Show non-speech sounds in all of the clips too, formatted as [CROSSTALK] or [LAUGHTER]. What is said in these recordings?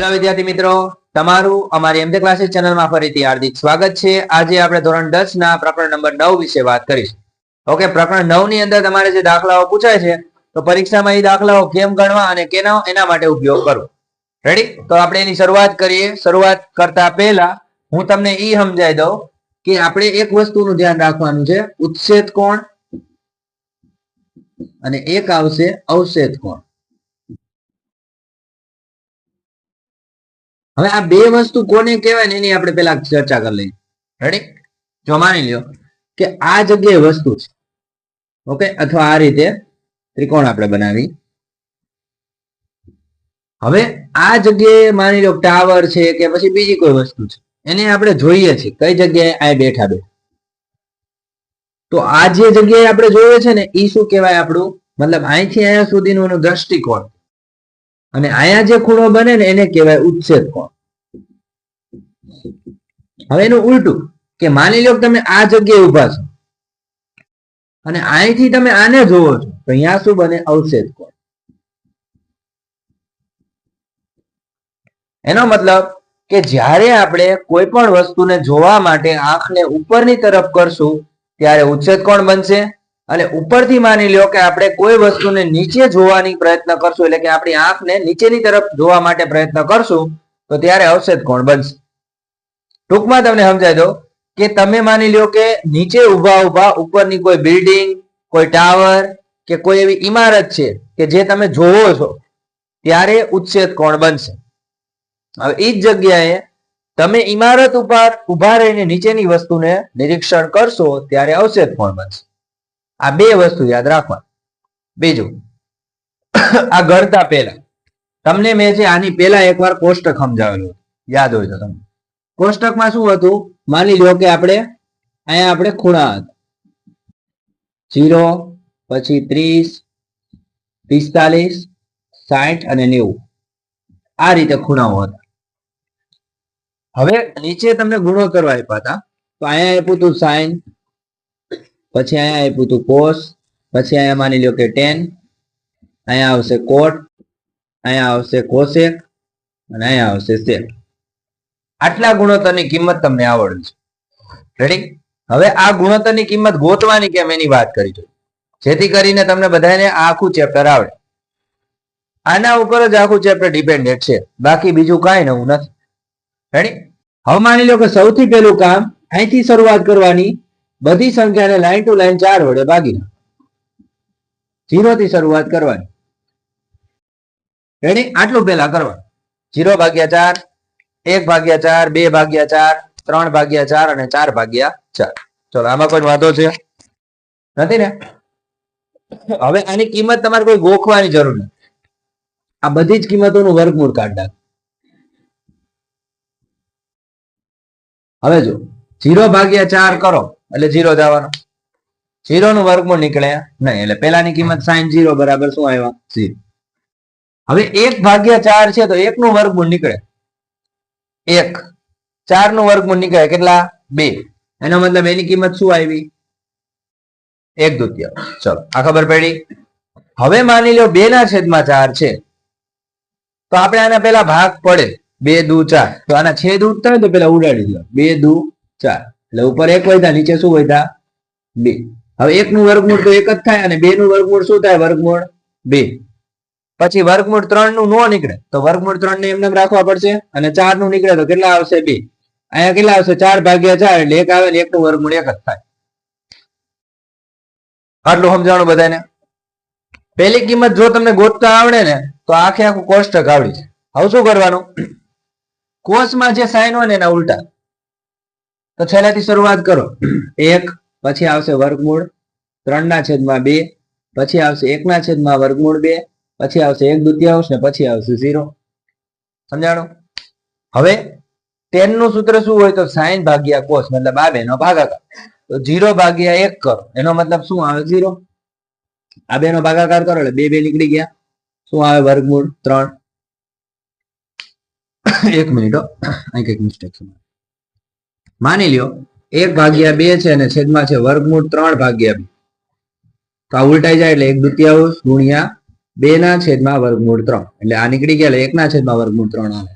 Hello વિદ્યાર્થી મિત્રો. તમારું અમારી એમજે ક્લાસીસ ચેનલમાં ફરીથી હાર્દિક સ્વાગત છે. આજે આપણે ધોરણ દસ ના પ્રકરણ નંબર નવ વિશે વાત કરીશું. ઓકે પ્રકરણ નવની અંદર તમારે જે દાખલાઓ પૂછાય છે, તો પરીક્ષામાં એ દાખલાઓ કેમ ગણવા અને કેના, એના માટે ઉપયોગ કરવો રેડી તો આપણે એની શરૂઆત કરીએ. શરૂઆત કરતા પહેલા હું તમને એ સમજાઈ દઉં કે આપણે એક વસ્તુનું ધ્યાન રાખવાનું છે. ઉચ્છેદ કોણ? અને એક આવશે અવશેદ કોણ? હવે આ બે વસ્તુ કોને કહેવાય ને એની આપણે પેલા ચર્ચા કરી લઈએ. રેડી જો માની લ્યો કે આ જગ્યાએ વસ્તુ છે. ઓકે અથવા આ રીતે ત્રિકોણ આપણે બનાવી હવે આ જગ્યાએ માની લો ટાવર છે કે પછી બીજી કોઈ વસ્તુ છે. એને આપણે જોઈએ છીએ કઈ જગ્યાએ આ બેઠા બેઠા. તો આ જે જગ્યાએ આપણે જોઈએ છે ને એ શું કહેવાય આપણું? મતલબ અહીંથી અહીંયા સુધીનું દ્રષ્ટિકોણ. અને અહીંયા જે ખૂણો બને ને એને કહેવાય ઉચ્છેદ કોણ? હવે એનું ઉલટું કે માની લો તમે આ જગ્યાએ ઊભા છો. અને અહીંથી તમે આને જોવો છો, તો અહીંયા શું બને? અવશેદ કોણ? એનો મતલબ કે જ્યારે આપણે કોઈ પણ વસ્તુને જોવા માટે આંખને ઉપરની તરફ કરશું, ત્યારે ઉચ્છેદ કોણ બનશે? અને ઉપરથી માની લો કે આપણે કોઈ વસ્તુને નીચે જોવાની પ્રયત્ન કરશું, એટલે કે આપણી આંખને નીચેની તરફ જોવા માટે પ્રયત્ન કરશું, તો ત્યારે અવશેદ કોણ બનશે? ટૂંકમાં તમને સમજાય દો કે તમે માની લો કે નીચે ઊભા ઊભા ઉપરની કોઈ બિલ્ડિંગ, કોઈ ટાવર કે કોઈ એવી ઇમારત છે કે જે તમે જોવો છો, ત્યારે ઉચ્છેદ કોણ બનશે? હવે એ જ જગ્યાએ તમે ઇમારત ઉપર ઊભા રહીને નીચેની વસ્તુને નિરીક્ષણ કરશો, ત્યારે અવશેદ કોણ બનશે? આ બે વસ્તુ યાદ રાખવા બીજું, [COUGHS] આ ગણતા પહેલા. તમને મેં છે આની પહેલા એકવાર કોષ્ટક સમજાવેલું યાદ હોય તો તમને. કોષ્ટકમાં શું હતું? માની લો કે આપણે અહીંયા આપણે ખૂણા હતા. જીરો પછી ત્રીસ, પિસ્તાલીસ, સાઠ અને નેવું. આ રીતે ખૂણાઓ હતા. હવે નીચે તમને ગુણો કરવા આપ્યા હતા. તો અહીંયા આપ્યું હતું સાઈન પછી અહીંયા આપ્યું હતું કોસ પછી અહીંયા માની લો કે ટેન અહીંયા આવશે કોટ અહીંયા આવશે કોસેક અને અહીંયા આવશે સેક આટલા ગુણોત્તરની કિંમત તમને આવડે છે. રેડી હવે આ ગુણોત્તરની કિંમત ગોતવાની કેમ એની વાત કરી છે જેથી કરીને તમને બધાને આખું ચેપ્ટર આવડે. આના ઉપર જ આખું ચેપ્ટર ડિપેન્ડેડ છે. બાકી બીજું કાંઈ નવું નથી. રેડી હવે માની લો કે સૌથી પહેલું કામ અહીંથી શરૂઆત કરવાની બધી સંખ્યાને લાઈન ટુ લાઈન ચાર વડે ભાગી થી શરૂઆત કરવાની. રેડી આટલું પેલા કરવાનું. જીરો ભાગ્યા ચાર, એક ભાગ્યા ચાર, બે ભાગ્યા ચાર, ત્રણ ભાગ્યા ચાર અને ચાર ભાગ્યા ચાર. ચલો, આમાં કોઈ વાંધો છે? નથી ને? હવે આની કિંમત તમારે કોઈ ગોખવાની જરૂર નથી. આ બધી જ કિંમતોનું વર્ગમૂળ કાઢ નાખ. હવે જો જીરો ભાગ્યા ચાર કરો, એટલે જીરો જવાનો. જીરો નું વર્ગમૂળ નીકળે, નહીં, એટલે પેલાની કિંમત સાઈન જીરો બરાબર શું આવ્યા? જીરો. હવે એક ભાગ્યા ચાર છે તો એક નું વર્ગમૂળ નીકળે. એક. ચારનું વર્ગમૂળ નીકળે કેટલા? બે. એનો મતલબ એની કિંમત શું આવી? એક દ્વિતીય ચલો, આ ખબર પડી? હવે માની લો બે ના છેદમાં ચાર છે. તો આપણે આના પેલા ભાગ પડે. બે દુ ચાર. તો આના છેદ ઉઠતા હોય તો પેલા ઉડાડી દો બે દુ ચાર એટલે ઉપર એક વધ્યા નીચે શું વધ્યા બે. હવે એક નું વર્ગમૂળ તો એક જ થાય અને બે નું વર્ગમૂળ શું થાય? વર્ગમૂળ બે. પછી વર્ગમૂળ ત્રણનું નો નીકળે. તો વર્ગમૂળ ત્રણ ને એમને રાખવા પડશે અને ચારનું નીકળે તો કેટલા આવશે? બે. અહીંયા કેટલા આવશે? ચાર ભાગ્યા ચાર એટલે એક આવે ને એક નું વર્ગમૂળ એક જ થાય. આટલું સમજાણું બધાને? પેલી કિંમત જો તમને ગોતતા આવડે ને, તો આખે આખું કોષ્ટક આવડી છે હવે શું કરવાનું? કોષમાં જે સાઈન હોય ને એના ઉલટા. તો છેલ્લાથી શરૂઆત કરો. એક, પછી આવશે વર્ગમૂળ. ત્રણ ના છેદમાં બે, પછી આવશે એક ના છેદમાં વર્ગમૂળ બે, પછી આવશે એક દુત્યાંશ ને પછી આવશે ઝીરો. સમજાણું? હવે ટેનનું સૂત્ર શું હોય તો સાઈન ભાગ્યા કોસ મતલબ આ બેનો ભાગાકાર. તો જીરો ભાગ્યા એક કરો. એનો મતલબ શું આવે ઝીરો? આ બેનો ભાગાકાર કરો એટલે બે બે નીકળી ગયા. શું આવે વર્ગમૂળ? ત્રણ. એક મિનિટ અહીં કંઈક મિસ્ટેક છે. માની લ્યો, એક ભાગ્યા બે છે અને છેદમાં છે વર્ગમૂળ ત્રણ ભાગ્યા બે. તો આ ઉલટાઈ જાય એટલે એક દુત્યાંશ ગુણ્યા બે ના છેદમાં વર્ગમૂળ ત્રણ. એટલે આ નીકળી ગયા એટલે એક ના છેદમાં વર્ગમૂળ ત્રણ આવે.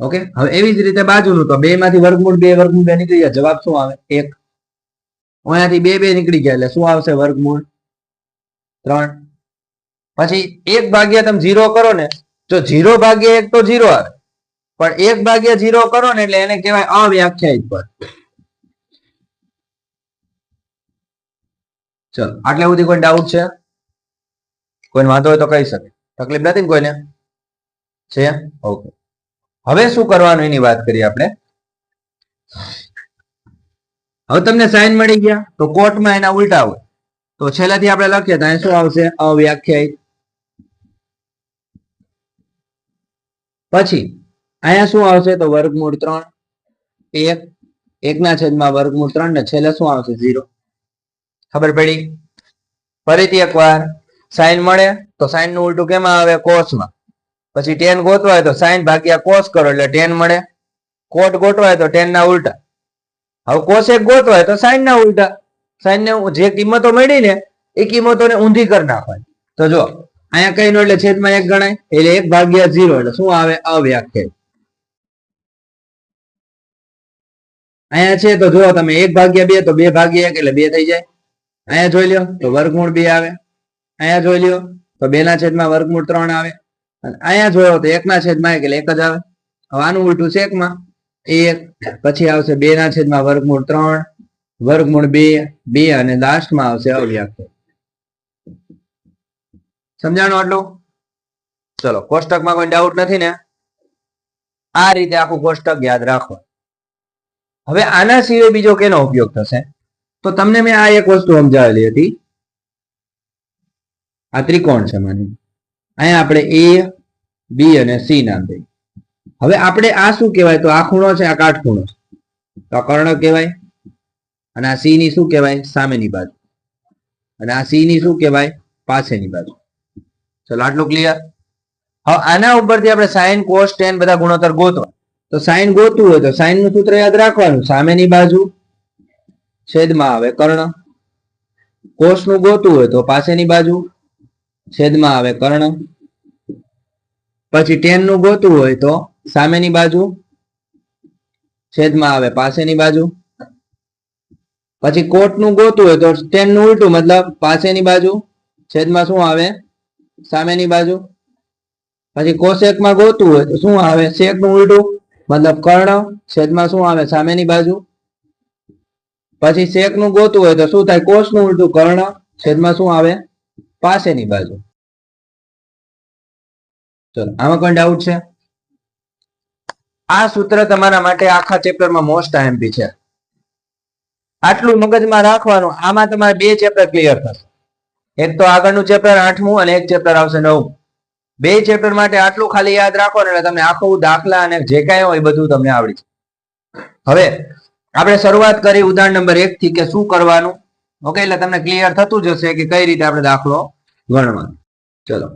ઓકે? હવે એવી જ રીતે બાજુનું, તો બે માંથી વર્ગમૂળ બે વર્ગમૂળ બે નીકળી ગયા. જવાબ શું આવે? એક. અહીંયાથી બે બે નીકળી ગયા એટલે શું આવશે? વર્ગમૂળ ત્રણ. પછી એક ભાગ્યા તમે જીરો કરો ને, જો જીરો ભાગ્યા એક તો જીરો આવે. પણ એક ભાગ્યા જીરો કરો ને એટલે એને કહેવાય અવ્યાખ્યાયિત પદ. ચલો, આટલે સુધી કોઈ ડાઉટ છે? કોઈને વાંધો હોય તો કહી શકે. તકલીફ નથી ને કોઈને? છે? ઓકે. હવે શું કરવાનું એની વાત કરીએ આપણે? હવે તમને સાઈન મળી ગયા, તો કોર્ટમાં એના ઉલટા હોય. તો છેલ્લાથી આપણે લખીએ તો શું આવશે? અવ્યાખ્યાયિત. પછી અહીંયા શું આવશે તો વર્ગમૂળ ત્રણ, એક, એકના છેદમાં વર્ગમૂળ ત્રણ ને છેલ્લે શું આવશે? ઝીરો. ખબર પડી? ફરીથી એકવાર, સાઈન મળે તો સાઈનનું ઉલટું કેમાં આવે? કોષમાં પછી ટેન ગોતવાય તો સાઈન ભાગ્યા કોષ કરો એટલે ટેન મળે. કોટ ગોતવાય તો ટેન ના ઉલટા. હવે કોષ એક ગોતવાય તો સાઈન ના ઉલટા. સાઈન ને જે કિંમતો મળી ને, એ કિંમતોને ઊંધી કરી નાખવાની. તો જો, અહીંયા કઈ નો એટલે છેદમાં એક ગણાય? એટલે એક ભાગ્યા ઝીરો એટલે શું આવે? અવ્યાખ્યાયિત. અહીંયા છે તો જો તમે એક ભાગ્યા બે તો બે ભાગ્યા એક એટલે બે થઈ જાય. અહીંયા જોઈ લ્યો તો વર્ગમૂળ બે આવે. અહીંયા જોઈ લ્યો તો બે ના છેદમાં વર્ગમૂળ ત્રણ આવે. અને અહીંયા જોયો તો એક ના છેદમાં એક એટલે એક જ આવે. હવે આનું ઉલટું છે એકમાં. એક, પછી આવશે બે ના છેદમાં વર્ગમૂળ ત્રણ, વર્ગમૂળ બે બે અને લાસ્ટમાં આવશે અવ્યાખ્યાયિત સમજાણું આટલું? ચલો, કોષ્ટકમાં કોઈ ડાઉટ નથી ને? આ રીતે આખું કોષ્ટક યાદ રાખો. હવે આના સિવાય બીજો કેનો ઉપયોગ થશે? તો તમને મેં આ એક વસ્તુ સમજાવેલી હતી. આ ત્રિકોણ છે માની અહીંયા આપણે એ, બી અને સી નામ દઈએ. હવે આપણે આ શું કહેવાય? તો આ ખૂણો છે, આ કાટખૂણો છે. તો કર્ણ કહેવાય અને આ સી ની શું કહેવાય? સામેની બાજુ. અને આ સી ની શું કહેવાય? પાસેની બાજુ. ચલો, આટલું ક્લિયર હવે આના ઉપરથી આપણે સાઈન કોસ ટેન બધા ગુણોત્તર ગોતવા. તો સાઈન ગોતવું હોય તો સાઈનનું સૂત્ર યાદ રાખવાનું. સામેની બાજુ છેદમાં આવે કર્ણ. કોષનું ગોતવું હોય તો પાસેની બાજુ છેદમાં આવે કર્ણ. પછી ટેનનું ગોતવું હોય તો સામેની બાજુ છેદમાં આવે પાસેની બાજુ. પછી કોટનું ગોતું હોય તો ટેનનું ઉલટું, મતલબ પાસેની બાજુ છેદમાં શું આવે? સામેની બાજુ. પછી કોશેકમાં ગોતવું હોય તો શું આવે? શેકનું ઉલટું. મતલબ કર્ણ છેદમાં શું આવે? સામેની બાજુ. પછી શેકનું ગોતું હોય તો શું થાય? કોષનું ઉલટું કર્ણ છેદમાં શું આવે? પાસેની બાજુ. ચલો, આમાં કોઈ ડાઉટ છે. આ સૂત્ર તમારા માટે આખા ચેપ્ટરમાં મોસ્ટ આઈએમપી છે. આટલું મગજમાં રાખવાનું, આમાં તમારે બે ચેપ્ટર ક્લિયર થશે. એક તો આગળનું ચેપ્ટર આઠમું અને એક ચેપ્ટર આવશે નવમું. બે ચેપ્ટર માટે આટલું ખાલી યાદ રાખો ને તમને આખું દાખલા અને જે કાંઈ હોય બધું તમને આવડી હવે આપણે શરૂઆત કરી ઉદાહરણ નંબર એક થી કે શું કરવાનું? ઓકે એટલે તમને ક્લિયર થતું જશે કે કઈ રીતે આપણે દાખલો ગણવાનો. ચલો.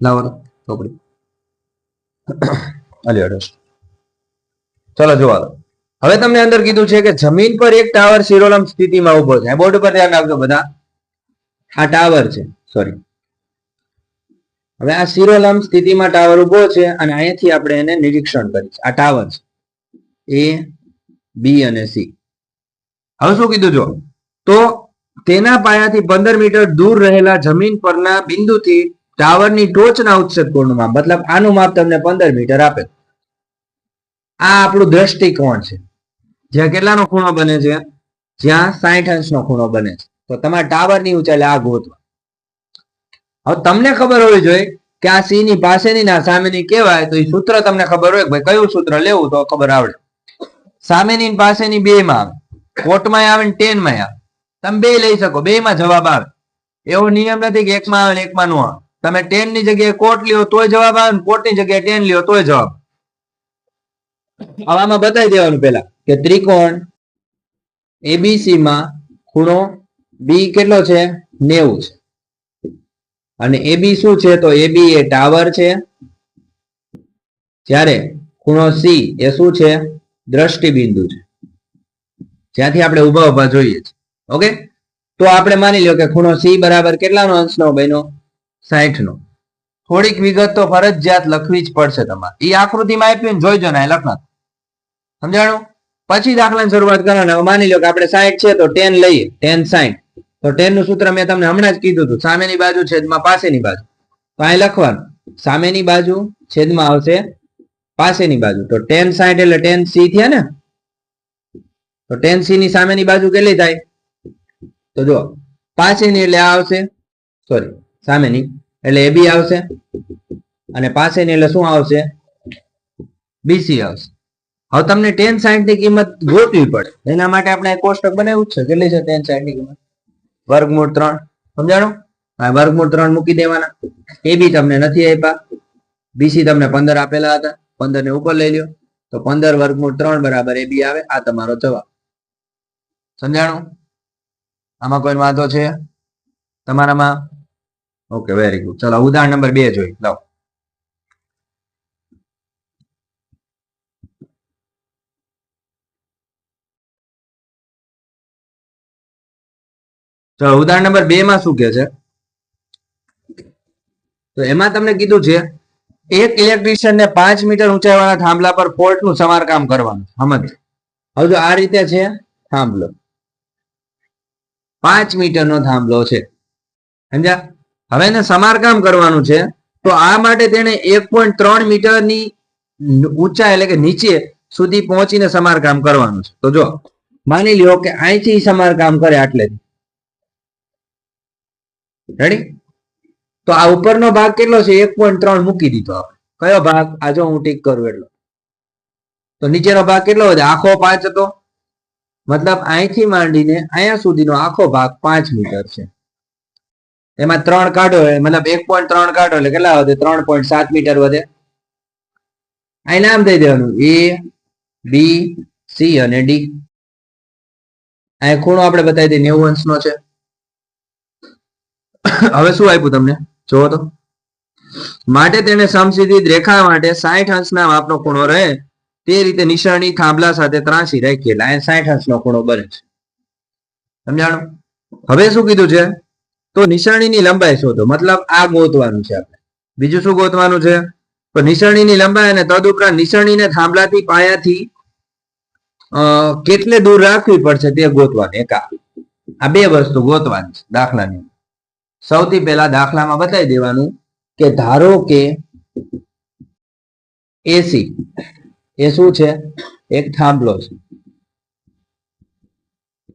લાવો ચોપડી. ચલો જોવા હવે તમને અંદર કીધું છે કે જમીન પર એક ટાવર શિરોલમ સ્થિતિમાં ઊભો છે. બોર્ડ ઉપર ધ્યાન રાખજો બધા. આ ટાવર છે. સોરી હવે આ શિરોલંબ સ્થિતિમાં ટાવર ઊભો છે અને અહીંયાથી આપણે એને નિરીક્ષણ કરીશ. આ ટાવર છે. એ બી અને સી હવે શું કીધું જો તો તેના પાયાથી પંદર મીટર દૂર રહેલા જમીન પરના બિંદુથી ટાવરની ટોચના ઉચ્છેદ કોણનું માપ મતલબ આનું માપ તમને પંદર મીટર આપે. આ આપણું દ્રષ્ટિકોણ છે. જ્યાં કેટલાનો ખૂણો બને છે? જ્યાં સાઠ અંશનો ખૂણો બને છે. તો તમારે ટાવરની ઊંચાઈ આ ગોતવા. હવે તમને ખબર હોવી જોઈએ કે આ સી ની પાસેની ના સામેની કહેવાય તો એ સૂત્ર તમને ખબર હોય ભાઈ કયું સૂત્ર લેવું તો ખબર આવડે. સામેની પાસેની બે માં આવે. કોર્ટમાં આવે ને ટેનમાં આવે. તમે બે લઈ શકો બે માં જવાબ આવે. એવો નિયમ નથી કે એકમાં આવે ને એકમાં નો આવે. તમે ટેનની જગ્યાએ કોટ લ્યો તોય જવાબ આવે ને કોટની જગ્યાએ ટેન લ્યો તોય જવાબ આવામાં બતાવી દેવાનું પેલા કે ત્રિકોણ એબીસી માં ખૂણો બી કેટલો છે? નેવું છે. અને એબી શું છે? તો એબી એ ટાવર છે. જ્યારે ખૂણો સી એ શું છે? દ્રષ્ટિબિંદુ છે. જ્યાંથી આપણે ઊભા ઊભા જોઈએ છે. ઓકે? તો આપણે માની લો કે ખૂણો સી બરાબર કેટલાનો અંશનો બન્યો? સાઠ નો થોડીક વિગત તો ફરજિયાત લખવી જ પડશે તમારે. એ આકૃતિમાં આપ્યું જોઈજો ને લખના સમજાણું? પછી દાખલાની શરૂઆત કરો હવે માની લો કે આપણે સાહીઠ છે તો ટેન લઈએ. ટેન સાઈઠ તો ટેનનું સૂત્ર મેં તમને હમણાં જ કીધું હતું. સામેની બાજુ છેદમાં પાસેની બાજુ. તો અહીં લખવાનું. સામેની બાજુ છેદમાં આવશે પાસેની બાજુ. તો ટેન સાઈઠ એટલે ટેન સી થયા ને? તો ટેન સી ની સામેની બાજુ કેટલી થાય? તો જો પાસેની એટલે આ આવશે. સોરી સામેની એટલે એ બી આવશે. અને પાસેની એટલે શું આવશે? બીસી આવશે. હવે તમને ટેન સાઈઠની કિંમત ગોતવી પડે. એના માટે આપણે કોષ્ટક બનાવ્યું જ છે. કેટલી છે ટેન સાઈઠની કિંમત? વર્ગમૂળ ત્રણ. સમજાણું? હા, વર્ગમૂળ ત્રણ મૂકી દેવાના. એ બી તમને નથી આપ્યા. બીસી તમને પંદર આપેલા હતા. પંદર ને ઉપર લઈ લ્યો. તો પંદર વર્ગમૂળ ત્રણ બરાબર એ બી આવે. આ તમારો જવાબ. સમજાણું? આમાં કોઈ વાંધો છે? તમારામાં? ઓકે વેરી ગુડ ચલો, ઉદાહરણ નંબર બે જોઈ. લાવો. ચલો ઉદાહરણ નંબર બે માં શું કે છે? તો એમાં તમને કીધું છે, એક ઇલેક્ટ્રિશિયન ને પાંચ મીટર ઊંચાઈવાળા થાંભલા પર ફોલ્ટનું સમારકામ કરવાનું. સમજ? હવે જો આ રીતે છે, થાંભલો. પાંચ મીટર નો થાંભલો છે. સમજ્યા? હવે એને સમારકામ કરવાનું છે, તો આ માટે તેને એક પોઈન્ટ ત્રણ મીટરની ઊંચા એટલે કે નીચે સુધી પહોંચીને સમારકામ કરવાનું છે. તો જો, માની લ્યો કે અહીંથી સમારકામ કરે આટલે રેડી તો આ ઉપરનો ભાગ કેટલો છે? એક પોઈન્ટ ત્રણ મૂકી દીધો આપણે. કયો ભાગ? આ જો હું ટીક કરું એટલો. તો નીચેનો ભાગ કેટલો વધે આખો પાંચ હતો. મતલબ અહીંથી માંડીને અહીંયા સુધીનો આખો ભાગ પાંચ મીટર છે. એમાં ત્રણ કાઢો મતલબ એક પોઈન્ટ ત્રણ કાઢો એટલે કેટલા વધે? ત્રણ પોઈન્ટ સાત મીટર વધે. અહીં નામ દઈ દેવાનું. એ બી સી અને ડી અહીં ખૂણો આપણે બતાવી દઈએ. નેવું અંશનો છે. હવે શું આપ્યું તમને? જોવો તો. માટે તેને સમસિદ્ધિ રેખા માટે સાઠ અંશના માપનો ખૂણો રહે તે રીતે નિશાની થાંભલા સાથે ત્રાસી રાખીએ. એટલે સાઠ અંશનો ખૂણો બને છે. સમજાણું? હવે શું કીધું છે? તો નિશાણીની લંબાઈ શોધો. મતલબ આ ગોતવાનું છે આપણે. બીજું શું ગોતવાનું છે? તો નિશાણીની લંબાઈ અને તદ ઉપરાંત નિશાણીને થાંભલાથી પાયાથી કેટલે દૂર રાખવી પડશે તે ગોતવાની. એક આ. બે વસ્તુ ગોતવાની છે દાખલાની સૌથી પહેલા દાખલામાં બતાવી દેવાનું કે ધારો કે એસી એ શું છે? એક થાંભલો છે.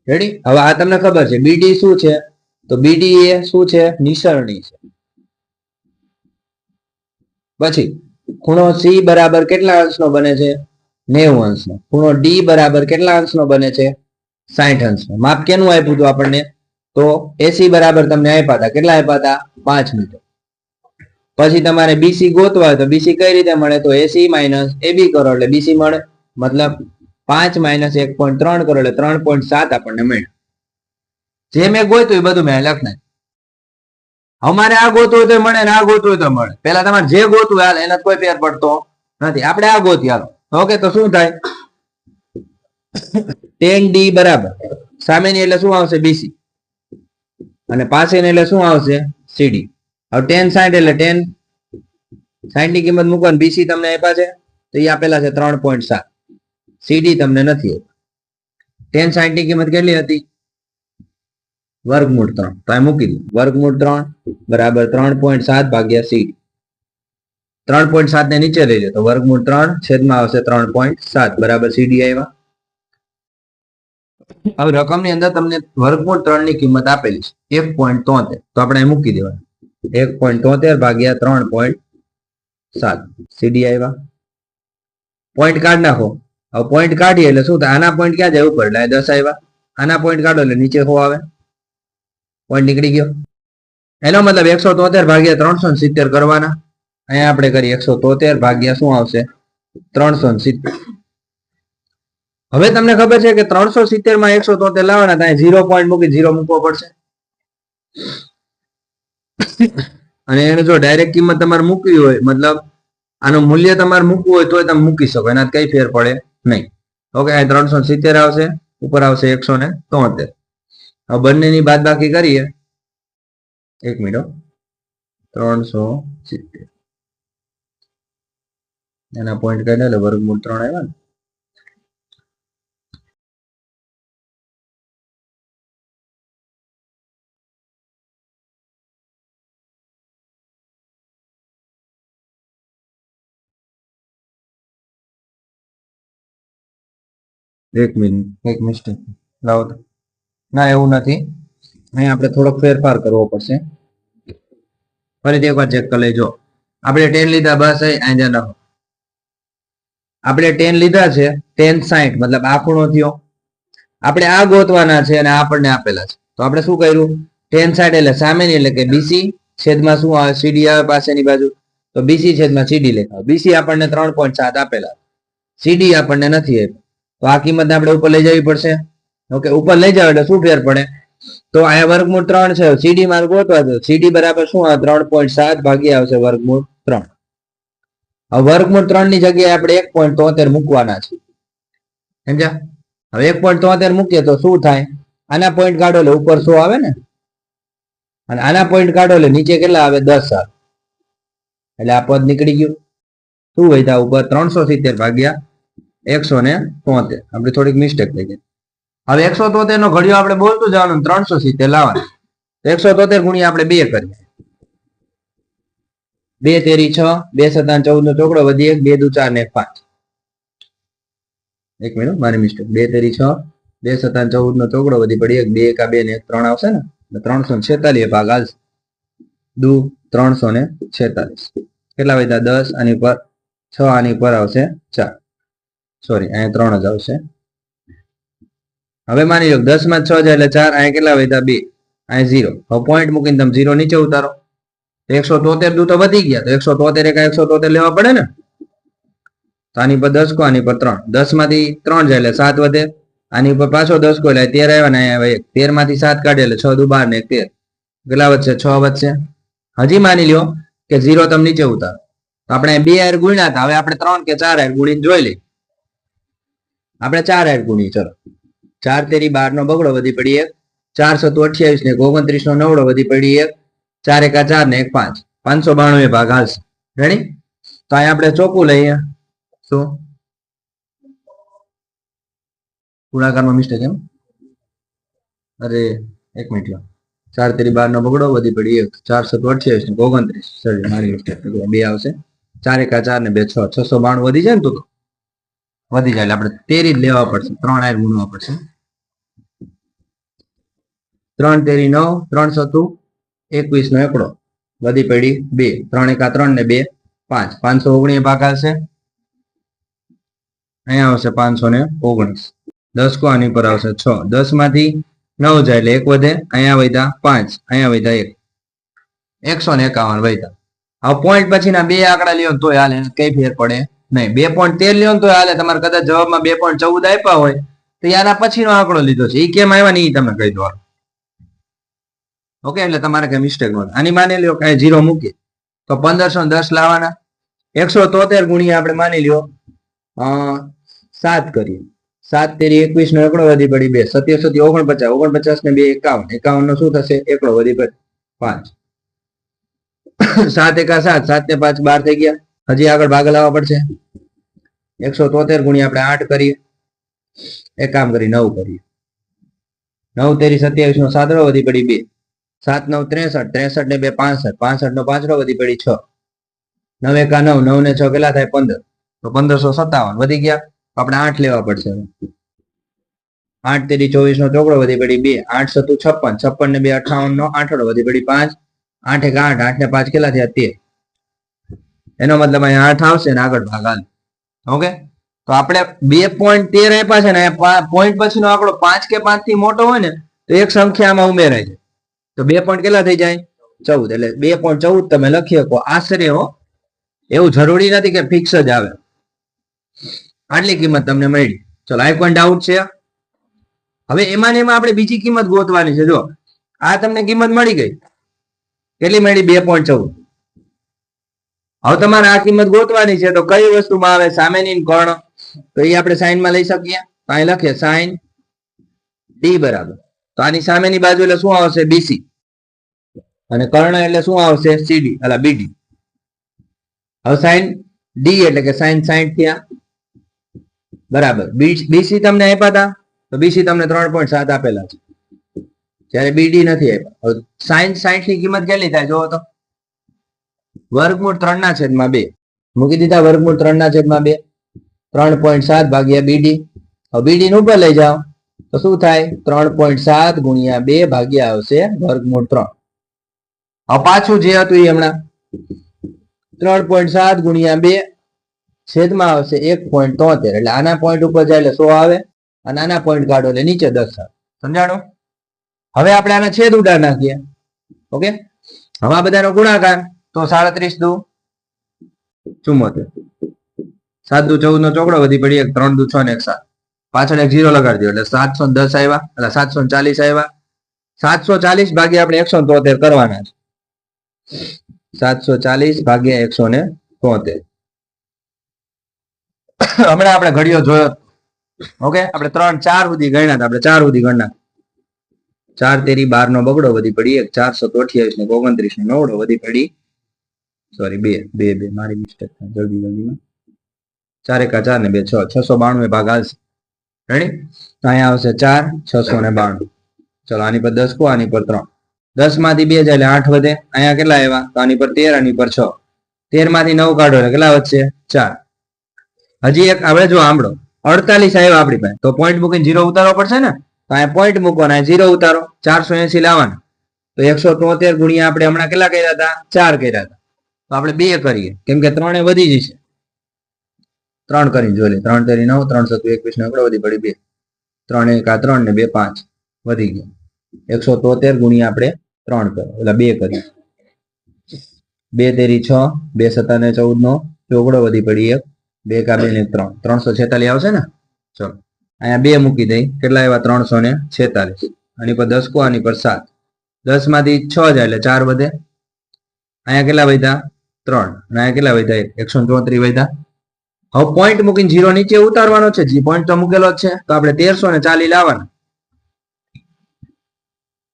રેડી હવે આ તમને ખબર છે બીડી શું છે? તો બીડી એ શું છે? નિસરણી છે. પછી, ખૂણો સી બરાબર કેટલા અંશનો બને છે? નેવું અંશનો. ખૂણો ડી બરાબર કેટલા અંશનો બને છે? સાઠ અંશનો. માપ કેનું આપ્યું હતું આપણને? તો એસી બરાબર તમને આપ્યા હતા. કેટલા આપ્યા હતા? પાંચ મીટર પછી તમારે બીસી ગોતવા હોય તો બીસી કઈ રીતે મળે? તો એસી માઇનસ એ બી કરો એટલે બીસી મળે. મતલબ પાંચ માઇનસ એક પોઈન્ટ ત્રણ કરો એટલે ત્રણ પોઈન્ટ સાત આપણને મળ્યું જે મેં ગોતું એ બધું મેં લખને અમારે આ ગોતવું તો મળે ને આ ગોતવું તો મળે. પેલા તમારે જે ગોતું હોય હાલ, એના કોઈ ફેર પડતો નથી. આપણે આ ગોતી, હાલો. ઓકે, તો શું થાય? ટેન ડી બરાબર. સામેની એટલે શું આવશે? બીસી અને પાસેની એટલે શું આવશે? સીડી હવે ટેન સાઈઠ એટલે ટેન સાઈઠની કિંમત મૂકવાની. બીસી તમને આપ્યા છે? તો એ આપેલા છે ત્રણ પોઈન્ટ સાત. સીડી તમને નથી ટેન સાઈઠની કિંમત કેટલી હતી? વર્ગમૂળ ત્રણ. તો મૂકી દઉં વર્ગમૂળ ત્રણ બરાબર ત્રણ પોઈન્ટ સાત ભાગ્યા સીડી ત્રણ પોઈન્ટ સાત ને નીચે લઈ લો તો વર્ગમૂળ ત્રણ છેદમાં આવશે ત્રણ પોઈન્ટ સાત. બરાબર સીડી આવ્યા. હવે રકમની અંદર તમને વર્ગમૂળ ત્રણની કિંમત આપેલી છે. એક પોઈન્ટ તોતેર. તો આપણે મૂકી દેવાનું. એક પોઈન્ટ તોતેર ભાગ્યા ત્રણ પોઈન્ટ સાત. સીડી આવ્યા પોઈન્ટ કાઢ નાખો. હવે પોઈન્ટ કાઢીએ એટલે શું થાય? આના પોઈન્ટ ક્યાં જાય? ઉપર. એટલે દસ આવ્યા. આના પોઈન્ટ કાઢો એટલે નીચે હો આવે? પોઈન્ટ નીકળી ગયો. એનો મતલબ એકસો તોતેર ભાગ્યા ત્રણસો સિત્તેર કરવાના. અહીંયા આપણે કરીએ એકસો તોતેર ભાગ્યા શું આવશે? ત્રણસો સિત્તેર. હવે તમને ખબર છે કે ત્રણસો સિત્તેરમાં એકસો તોતેર લાવવાના ત્યાં ઝીરો પોઈન્ટ મૂકી ઝીરો મૂકવો પડશે. અને એને જો ડાયરેક્ટ કિંમત તમારે મૂકવી હોય, મતલબ આનું મૂલ્ય તમારે મૂકવું હોય તોય તમે મૂકી શકો એના કઈ ફેર પડે નહીં. ઓકે અહીં ત્રણસો સિત્તેર આવશે, ઉપર આવશે એકસો ને તોતેર. હવે બંનેની બાદ બાકી કરીએ. એક મિનિટ ત્રણસો સિત્તેર. એના પોઈન્ટ કાઢે એટલે વર્ગમૂળ ત્રણ આવ્યા ને. એક મિનિટ, એક મિસ્ટેક. લાવો. ના, એવું નથી. અહીં આપણે થોડોક ફેરફાર કરવો પડશે. ફરીથી એકવાર ચેક કરી લેજો. આપણે ટેન લીધા, બસ અહીં નહો આપણે ટેન લીધા છે ટેન સાઈઠ, મતલબ આ ખૂણો થયો. આપણે આ ગોતવાના છે અને આપણને આપેલા છે. તો આપણે શું કર્યું? ટેન સાઈઠ એટલે સામેની, એટલે કે બીસી છેદમાં શું આવે? સીડી આવે પાસેની બાજુ. તો બીસી છેદમાં સીડી લેખા બીસી આપણને ત્રણ પોઈન્ટ સાત આપેલા સીડી આપણને નથી આપ્યું. તો આ કિંમત આપણે ઉપર લઈ જવી પડશે. ઓકે, ઉપર લઈ જાવ એટલે શું ફેર પડે? તો અહીંયા વર્ગમૂળ ત્રણ છે. સીડી માર્ગ ગોતવા દો. સીડી બરાબર શું? આ ત્રણ પોઈન્ટ સાત ભાગી આવશે વર્ગમૂળ ત્રણ. વર્ગમૂળ ત્રણની જગ્યાએ આપણે એક પોઈન્ટ તોતેર મૂકવાના છે. સમજ્યા? હવે એક પોઈન્ટ તોતેર મૂકીએ તો શું થાય? આના પોઈન્ટ કાઢો એટલે ઉપર શું આવે ને? અને આના પોઈન્ટ કાઢો એટલે નીચે કેટલા આવે? દસ આવે. એટલે આ પદ નીકળી ગયું. શું વધ્યા? ઉપર ત્રણસો સિત્તેર ભાગ્યા એકસો ને તોતેર. આપણે થોડીક મિસ્ટેક થઈ ગઈ. હવે એકસો તોતેર નો ઘડિયો આપણે બોલતું જવાનું ત્રણસો સિત્તેર લાવવાનું. એકસો તોતેર ગુણ્યા આપણે બે કરીએ. બે તેરી છ, બે સત્તા ચૌદ નો ચોકડો વધી એક બે દુ ચાર ને પાંચ. એક મિનિટ મારી મિસ્ટેક બે તેરી છ, બે સત્તા ચૌદ નો ચોકડો વધી પડી એક બે એકા બે ને ત્રણ આવશે ને? ત્રણસો ને છેતાલીસ ભાગ હાલશે. દુ ત્રણસો ને છેતાલીસ. કેટલા વધ્યા? દસ આની પર છ આની પર આવશે ચાર. સોરી અહીંયા ત્રણ જ આવશે. હવે માની લો દસમાં છ છે એટલે ચાર, અહીંયા કેટલા વધ્યા બે. અહીંયા ઝીરો હવે પોઈન્ટ મૂકીને તમે ઝીરો નીચે ઉતારો. એકસો તોતેર દુ તો વધી ગયા. તો એકસો તોતેર એકા એકસો તોતેર લેવા પડે ને? તો આની પર દસ કો, આની પર ત્રણ. દસમાંથી ત્રણ જાય એટલે સાત વધે. આની ઉપર પાછો દસ કો એટલે તેર આવ્યા ને અહીંયા તેરમાંથી સાત કાઢે એટલે છ દુ બાર ને તેર. કેટલા વધશે? છ વધશે. હજી માની લ્યો કે ઝીરો તમે નીચે ઉતારો. આપણે બે આર ગુણ્યા હતા. હવે આપણે ત્રણ કે ચાર આર ગુણીને જોઈ લઈએ. આપણે ચાર હાર ગુણીએ, ચલો. ચાર તેરી બાર નો બગડો વધી પડી એક ચાર સતુ અઠ્યાવીસ ને ઓગણત્રીસ નો નવડો વધી પડી એક, ચાર એકા ચાર ને એક પાંચ, પાંચસો બાણું એ ભાગ હાલશે. રેડી તો અહીંયા આપણે ચોખ્ખું લઈએ. શું ગુણાકારમાં મિસ્ટેક એમ? અરે, એક મિનિટ લો. ચાર તેરી બાર નો બગડો વધી પડી એક ચાર સતુ અઠ્યાવીસ ને ઓગણત્રીસ. સોરી મારી મિસ્ટેક બે આવશે. ચાર એકા ચાર ને બે છ, છસો બાણું વધી જાય ને તો વધી જાય એટલે આપણે તેરી જ લેવા પડશે. ત્રણ આયર ગુણવા પડશે. ત્રણ તેરી નવ ત્રણ સતુ એકવીસ નો એકડો. વધી પડી બે. ત્રણ એકા ત્રણ ને બે, પાંચ. પાંચસો ઓગણીસ ભાગ આવશે અહીંયા આવશે પાંચસો ને ઓગણીસ. દસ કો આની પર આવશે છ. દસમાંથી નવ જાય એટલે એક વધે. અહીંયા વધ્યા પાંચ. અહીંયા વધ્યા એક. એકસો ને એકાવન વધ્યા. હવે પોઈન્ટ પછીના બે આંકડા લ્યો તો હાલ એને કઈ ફેર પડે. નહીં, બે પોઈન્ટ તેર લ્યો ને તો હાલે, તમારે કદાચ જવાબમાં બે પોઈન્ટ ચૌદ આપ્યા હોય, તો આના પછીનો આંકડો લીધો છે. એ કેમ આવ્યા ને એ તમે કહી દો ઓકે એટલે તમારે કઈ મિસ્ટેક ન આની માની લ્યો કઈ જીરો મૂકી. તો પંદરસો દસ લાવવાના. એકસો તોતેર ગુણ્યા આપણે માની લ્યો સાત કરીએ. સાત તેરી એકવીસ નો એકડો વધી પડી બે. સત્ય સત્ય ઓગણપચાસ. ઓગણપચાસ ને બે એકાવન. એકાવન નો શું થશે? એકડો વધી પડી પાંચ. સાત એકા સાત. સાત ને પાંચ બાર થઈ ગયા. હજી આગળ ભાગ લાવવા પડશે. એકસો તોતેર ગુણ્યા આપણે આઠ કરીએ. એક કામ કરી નવ કરીએ. નવ તેરી સત્યાવીસ નો સાતડો વધી પડી બે. સાત નવ ત્રેસઠ ત્રેસઠ ને બે પાસઠ. પાસઠ નો પાંચડો વધી પડી છ. નવ એકા નવ નવ ને છ કેટલા થાય? પંદર. તો પંદરસો સત્તાવન વધી ગયા. આપણે આઠ લેવા પડશે આઠ તેરી ચોવીસ નો ચોકડો વધી પડી બે. આઠ સતુ છપ્પન. છપ્પન ને બે અઠાવન નો આઠડો વધી પડી પાંચ. આઠ એક આઠ. આઠ ને પાંચ કેટલા થયા તેર? એનો મતલબ અહીંયા આઠ આવશે ને આગળ ભાગાલ ઓકે? તો આપણે બે પોઈન્ટ તેર આપ્યા છે ને પોઈન્ટ પછીનો આંકડો પાંચ કે પાંચથી મોટો હોય ને, તો એક સંખ્યામાં ઉમેરાય છે. તો બે પોઈન્ટ કેટલા થઈ જાય? ચૌદ. એટલે બે પોઈન્ટ ચૌદ તમે લખી શકો. આશરે હો. એવું જરૂરી નથી કે ફિક્સ જ આવે. આટલી કિંમત તમને મળી. ચલો, આ પોઈન્ટ ડાઉટ છે. હવે એમાં ને એમાં આપણે બીજી કિંમત ગોતવાની છે. જો આ તમને કિંમત મળી ગઈ. કેટલી મળી? બે પોઈન્ટ ચૌદ. હવે તમારે આ કિંમત ગોતવાની છે, તો કઈ વસ્તુમાં આવે? સામેની કર્ણ તો એ આપણે સાઈનમાં લઈ શકીએ. તો અહીં લખીએ સાઈન ડી બરાબર. તો આની સામેની બાજુ એટલે શું આવશે? બીસી અને કર્ણ એટલે શું આવશે? સીડી એટલે બીડી હવે સાઈન ડી એટલે કે સાઈન સાઈઠ થયા. બરાબર. બીસી તમને આપ્યા હતા તો બીસી તમને ત્રણ પોઈન્ટ સાત આપેલા છે. જ્યારે બીડી નથી આપ્યા. સાઈન સાઈઠની કિંમત કેટલી થાય? જોવો તો. વર્ગમૂળ ત્રણ ના છેદમાં બે. મૂકી દીધા વર્ગમૂળ ત્રણ ના છેદમાં બે. ત્રણ પોઈન્ટ સાત ભાગ્યા બીડી હવે બીડી ઉપર લઈ જાઓ. તો શું થાય? ત્રણ પોઈન્ટ સાત ગુણ્યા બે ભાગ્યા આવશે વર્ગમૂળ ત્રણ. હવે પાછું જે હતું એ હમણાં. ત્રણ પોઈન્ટ સાત ગુણ્યા બે છેદમાં આવશે એક પોઈન્ટ તોતેર. એટલે આના પોઈન્ટ ઉપર જાય એટલે સો આવે? અને આના પોઈન્ટ કાઢો એટલે નીચે દસ સમજાણું? હવે આપણે આના છેદ ઉડાડ નાખીએ. ઓકે? હવે આ બધાનો ગુણાકાર તો સાડત્રીસ દુ. ચુમ્મોતેર સાત દુ ચૌદ નો ચોકડો વધી પડી એક, ત્રણ દુ છ ને એક સાત. પાછળ એક જીરો લગાડી દો એટલે સાતસો દસ આવ્યા એટલે સાતસો ચાલીસ આવ્યા સાતસો ચાલીસ ભાગ્યા આપણે એકસો તોતેર કરવાના છે. સાતસો ચાલીસ ભાગ્યા એકસો ને તોતેર. હમણાં આપણે ઘડીઓ જોયો ઓકે? આપણે ત્રણ, ચાર સુધી ગણ્યા આપણે ચાર સુધી ગણના ચાર તેરી બાર નો બગડો વધી પડી એક, ચારસો અઠ્યાવીસ ને ઓગણત્રીસ નો નવડો વધી પડી સોરી બે બે બે. મારી મિસ્ટેક જલ્દી, જલ્દીમાં. ચાર એકા ચાર ને બે, છ. છસો બાણું ભાગ આવશે રેડી તો અહીંયા આવશે ચાર, છસો ને બાણું. ચલો, આની પર દસ કો, આની પર ત્રણ. દસમાંથી બે જાય એટલે આઠ વધે. અહીંયા કેટલા આવ્યા? તો આની પર તેર, આની પર છ. તેરમાંથી નવ કાઢો એટલે કેટલા વધશે? ચાર. હજી એક આપણે જો આંબળો અડતાલીસ આવ્યો આપણી પાસે. તો પોઈન્ટ મૂકીને જીરો ઉતારવો પડશે ને? તો અહીંયા પોઈન્ટ મૂકવાના જીરો ઉતારો. ચારસો એસી લાવવાના. તો એકસો તોતેર ગુણ્યા આપણે હમણાં કેટલા કર્યા હતા? ચાર કર્યા હતા. તો આપણે બે કરીએ. કેમ કે ત્રણે વધી જશે. ત્રણ કરીને જોઈ લે. ત્રણ તેરી નવ, ત્રણ સતુ એકવીસ ને આપણે વધી પડી બે. ત્રણ એક, આ ત્રણ ને બે પાંચ. વધી ગયો. એકસો તોતેર ગુણ્યા આપણે ત્રણ કરો એટલે બે કરી બે તેરી છ, બે સત્તા ને ચૌદ નો ચોગડો વધી પડી એક. બે કા બે ને ત્રણ. ત્રણસો છેતાલીસ આવશે ને? ચલો. અહીંયા બે મૂકી દઈ. કેટલા એવા ત્રણસો ને છેતાલીસ. આની પર દસ કો, આની પર સાત. દસમાંથી છ જાય એટલે ચાર વધે. અહીંયા કેટલા વધ્યા? ત્રણ. અને અહીંયા કેટલા વધ્યા? એકસો ચોત્રીસ વધ્યા. હવે પોઈન્ટ મૂકીને જીરો નીચે ઉતારવાનો છે. જી પોઈન્ટ તો મૂકેલો છે. તો આપણે તેરસો ને ચાલી લાવવાના.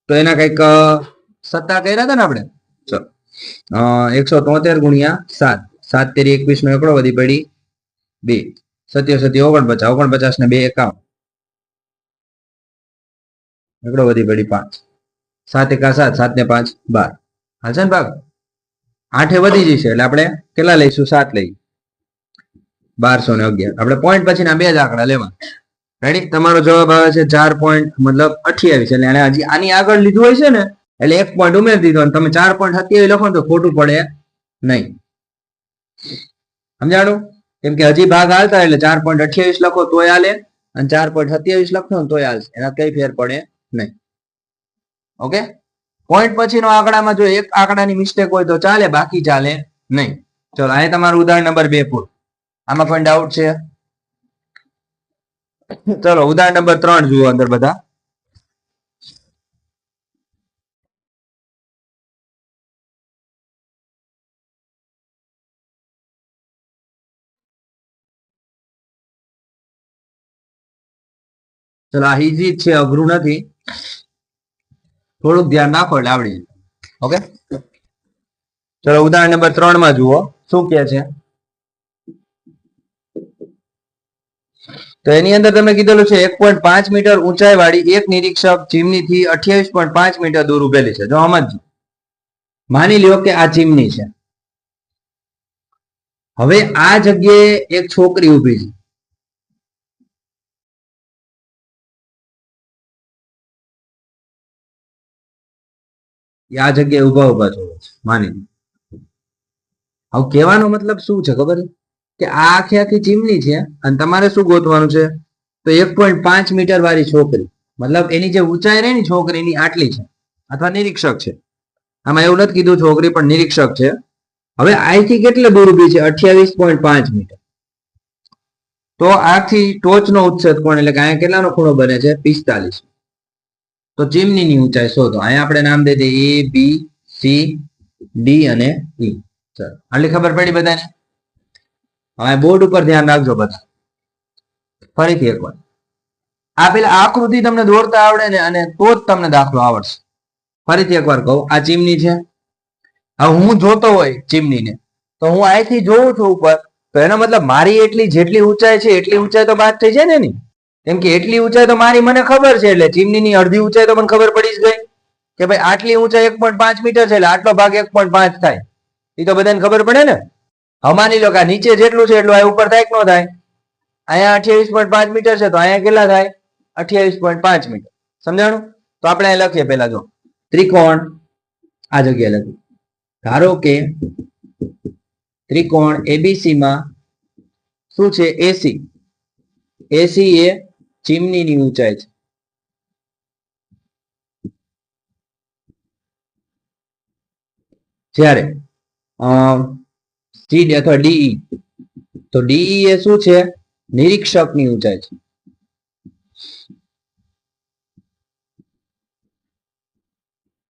તો એના કંઈક સત્તા કર્યા હતા ને આપણે? ચલો. એકસો તોતેર ગુણ્યા સાત. સાત તેરી એકવીસ નો એકડો વધી પડી બે. સત્યો સત્ય ઓગણપચાસ. ઓગણપચાસ ને બે એકાવન. એકડો વધી પડી પાંચ. સાત એકા સાત. સાત ને પાંચ બાર. હાલશે ને ભાગ? આઠે વધી જશે એટલે આપણે કેટલા લઈશું? સાત લઈ. બારસો ને અગિયાર. આપણે પોઈન્ટ પછી બે જ આંકડા લેવા રેડી તમારો જવાબ આવે છે ચાર પોઈન્ટ મતલબ અઠ્યાવીસ. એટલે એને હજી આની આગળ લીધું હોય છે ને, એટલે એક પોઈન્ટ ઉમેરી દીધો અને તમે ચાર પોઈન્ટ સત્યાવીસ લખો તો ખોટું પડે નહીં. સમજાણું? કેમ કે હજી ભાગ હાલતા એટલે ચાર પોઈન્ટ અઠ્યાવીસ લખો તોય હાલે અને ચાર પોઈન્ટ સત્યાવીસ લખો ને તોય હાલશે. એના કઈ ફેર પડે નહીં. ઓકે પોઈન્ટ પછીનો આંકડામાં જો એક આંકડાની મિસ્ટેક હોય તો ચાલે, બાકી ચાલે નહીં. ચલો અહીં તમારું ઉદાહરણ નંબર બે પૂર. આમાં પણ ડાઉટ છે. ચલો, ઉદાહરણ નંબર ત્રણ જુઓ અંદર બધા. ચલો, આ ઇઝી છે, અઘરું નથી. થોડુંક ધ્યાન રાખો એટલે આવડી. ઓકે ચલો, ઉદાહરણ નંબર ત્રણમાં જુઓ. શું કે છે? તો એની અંદર તમે કીધેલું છે, એક પોઈન્ટ પાંચ મીટર ઊંચાઈ વાળી એક નિરીક્ષક ચીમની થી અઠ્યાવીસ પોઈન્ટ પાંચ મીટર દૂર ઉભેલી છે. જો સમજ માની લ્યો કે આ ચીમની છે. હવે આ જગ્યાએ એક છોકરી ઊભી છે. એ આ જગ્યાએ ઊભા ઊભા જોવે છે, માની હવે કહેવાનો મતલબ શું છે ખબર કે આ આખી આખી ચીમની છે અને તમારે શું ગોતવાનું છે? તો એક પોઈન્ટ પાંચ મીટર વાળી છોકરી. મતલબ એની જે ઊંચાઈ રહે ને છોકરીની આટલી છે, અથવા નિરીક્ષક છે. આમાં એવું નથી કીધું છોકરી પણ નિરીક્ષક છે. હવે અહીંથી કેટલે દૂર ઊભી છે? અઠ્યાવીસ પોઈન્ટ પાંચ મીટર. તો આથી ટોચનો ઉચ્છેદ કોણ? એટલે કે અહીંયા કેટલાનો ખૂણો બને છે? પિસ્તાલીસ. તો ચીમનીની ઊંચાઈ શોધો. અહીંયા આપણે નામ દે દઈએ એ બી સી ડી અને ઈ ચાલો. આટલી ખબર પડી બધાને? હવે બોર્ડ ઉપર ધ્યાન રાખજો બધા. ફરીથી એકવાર. આ પેલા આકૃતિ તમને દોરતા આવડે ને અને તો જ તમને દાખલો આવડશે. ફરીથી એકવાર કહું, આ ચીમની છે. હવે હું જોતો હોય ચીમનીને, તો હું અહીંથી જોઉં છું ઉપર, તો એનો મતલબ મારી એટલી જેટલી ઊંચાઈ છે, એટલી ઊંચાઈ તો બાદ થઈ જાય ને એની? કેમ કે એટલી ઊંચાઈ તો મારી મને ખબર છે એટલે ચીમનીની અડધી ઊંચાઈ તો મને ખબર પડી જ ગઈ કે ભાઈ આટલી ઊંચાઈ એક પોઈન્ટ પાંચ મીટર છે એટલે આટલો ભાગ એક પોઈન્ટ પાંચ થાય. એ તો બધાને ખબર પડે ને? હવે માની લો કે આ નીચે જેટલું છે એટલું આ ઉપર થાય કે ન થાય? અહીંયા અઠ્યાવીસ પોઈન્ટ પાંચ મીટર છે તો અહીંયા કેટલા થાય? અઠ્યાવીસ પોઈન્ટ પાંચ મીટર. સમજાણું? તો આપણે અહીંયા લખીએ પેલા જો. ત્રિકોણ આ જગ્યાએ લખીએ. ધારો કે ત્રિકોણ એબીસી માં શું છે? એસી એસી એ ચીમનીની ઊંચાઈ છે. જ્યારે સી અથવા ડીઈ તો ડીઈ એ શું છે? નિરીક્ષકની ઊંચાઈ છે.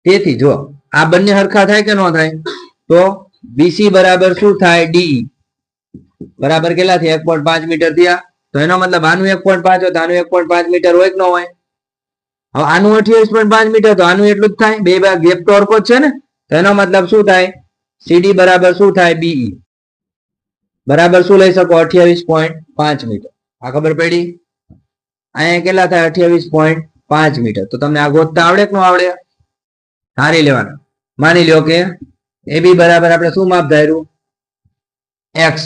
તેથી જો આ બંને હરખા થાય કે ન થાય? તો બીસી બરાબર શું થાય? ડીઈ બરાબર કેટલા થયા? એક પોઈન્ટ પાંચ મીટર થયા. તો એનો મતલબ આનું એક પોઈન્ટ પાંચ હોય તો આનું એક પોઈન્ટ પાંચ મીટર હોય કે ન હોય? હવે આનું અઠ્યાવીસ પોઈન્ટ પાંચ મીટર તો આનું એટલું જ થાય? બે ભાગ ગેપ તો જ છે ને? તો એનો મતલબ શું થાય? સીડી બરાબર શું થાય? બીઈ બરાબર શું લઈ શકો? અઠ્યાવીસ પોઈન્ટ પાંચ મીટર. આ ખબર પડી? અહીંયા કેટલા થાય? અઠ્યાવીસ પોઈન્ટ પાંચ મીટર. તો તમને આ ગોતતા આવડે કે ન આવડે? ધારી લેવાનું. માની લ્યો કે એ બી બરાબર આપણે શું માપ ધાર્યું? એક્સ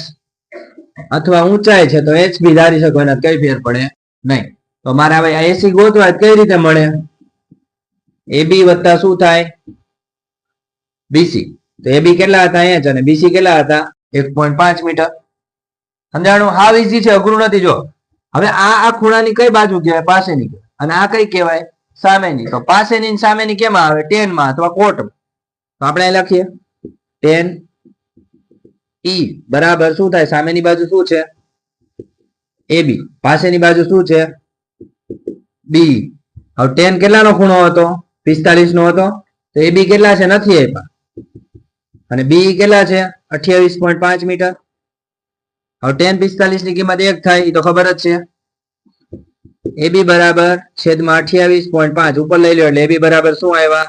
અથવા ઊંચાઈ છે તો એચ બી ધારી શકો એના કઈ ફેર પડે નહીં. તો મારે હવે એસી ગોતવા કઈ રીતે મળે? એ બી વત્તા શું થાય? બીસી તો એ બી કેટલા હતા? અહીંયા અને બીસી કેટલા હતા? એક પોઈન્ટ પાંચ મીટર. સમજાણું? હાવ ઇઝી છે, અઘરું નથી જો હવે આ આ ખૂણાની કઈ બાજુ કહેવાય? પાસેની અને આ કઈ કહેવાય? સામેની. તો પાસેની સામેની કેમાં આવે? ટેનમાં અથવા કોટમાં. તો આપણે લખીએ. ટેન ઈ બરાબર શું થાય? સામેની બાજુ શું છે? એ બી. પાસેની બાજુ શું છે? બી. હવે ટેન કેટલાનો ખૂણો હતો? પિસ્તાલીસ નો હતો. તો એ બી કેટલા છે? નથી આપ્યા. અને બી કેટલા છે? અઠ્યાવીસ પોઈન્ટ પાંચ મીટર. હવે ટેન પિસ્તાલીસની કિંમત એક થાય એ તો ખબર જ છે. એ બી બરાબર છેદમાં અઠ્યાવીસ પોઈન્ટ પાંચ. ઉપર લઈ લો એટલે એ બી બરાબર શું આવ્યા?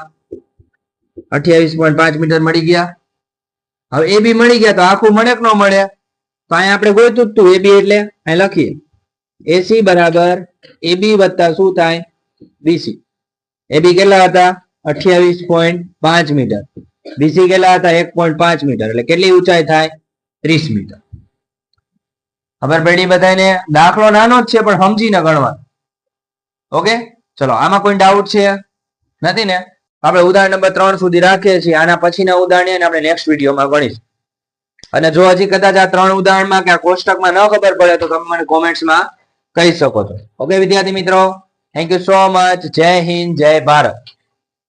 અઠ્યાવીસ પોઈન્ટ પાંચ મીટર મળી ગયા. હવે એ બી મળી ગયા તો આખું મળે કે ન મળે. તો અહીંયા આપણે ગોતું તું એ બી એટલે અહીં લખીએ. એસી બરાબર એ બી વત્તા શું થાય? બીસી. એ બી કેટલા હતા? અઠ્યાવીસ પોઈન્ટ પાંચ મીટર. બીસી કેટલા હતા? એક પોઈન્ટ પાંચ મીટર. એટલે કેટલી ઊંચાઈ થાય? ત્રીસ મીટર. ખબર પડી બધાને? દાખલો નાનો જ છે, પણ સમજીને ગણવાનો. ઓકે? ચલો, આમાં કોઈ ડાઉટ છે? નથી ને? આપણે ઉદાહરણ નંબર ત્રણ સુધી રાખીએ છીએ. આના પછીના ઉદાહરણ આપણે નેક્સ્ટ વિડીયોમાં ગણીશું. અને જો હજી કદાચ આ ત્રણ ઉદાહરણમાં કે આ કોષ્ટકમાં ન ખબર પડે તો તમે મને કોમેન્ટ્સમાં કહી શકો છો. ઓકે વિદ્યાર્થી મિત્રો? થેન્ક યુ સો મચ જય હિન્દ, જય ભારત.